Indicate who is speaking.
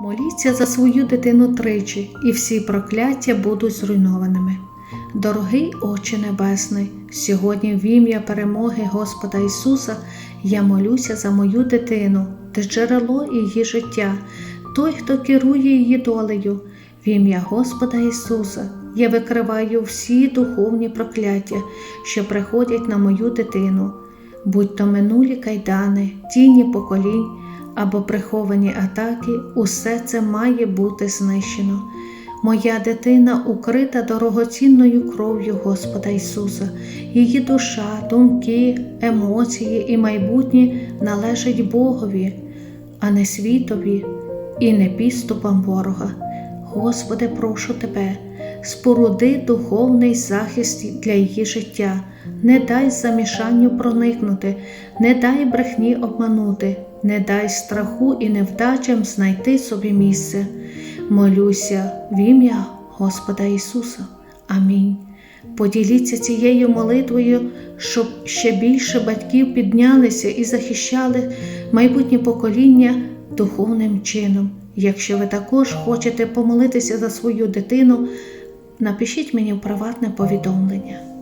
Speaker 1: Моліться за свою дитину тричі, і всі прокляття будуть зруйнованими. Дорогий Отче Небесний, сьогодні в ім'я перемоги Господа Ісуса я молюся за мою дитину, ти джерело її життя, той, хто керує її долею. В ім'я Господа Ісуса я викриваю всі духовні прокляття, що приходять на мою дитину, будь то минулі кайдани, тіні поколінь або приховані атаки, усе це має бути знищено. Моя дитина укрита дорогоцінною кров'ю Господа Ісуса, її душа, думки, емоції і майбутнє належать Богові, а не світові і не підступам ворога. Господи, прошу Тебе, споруди духовний захист для її життя, не дай замішанню проникнути, не дай брехні обманути, не дай страху і невдачам знайти собі місце. Молюся в ім'я Господа Ісуса. Амінь. Поділіться цією молитвою, щоб ще більше батьків піднялися і захищали майбутнє покоління духовним чином. Якщо ви також хочете помолитися за свою дитину, напишіть мені приватне повідомлення.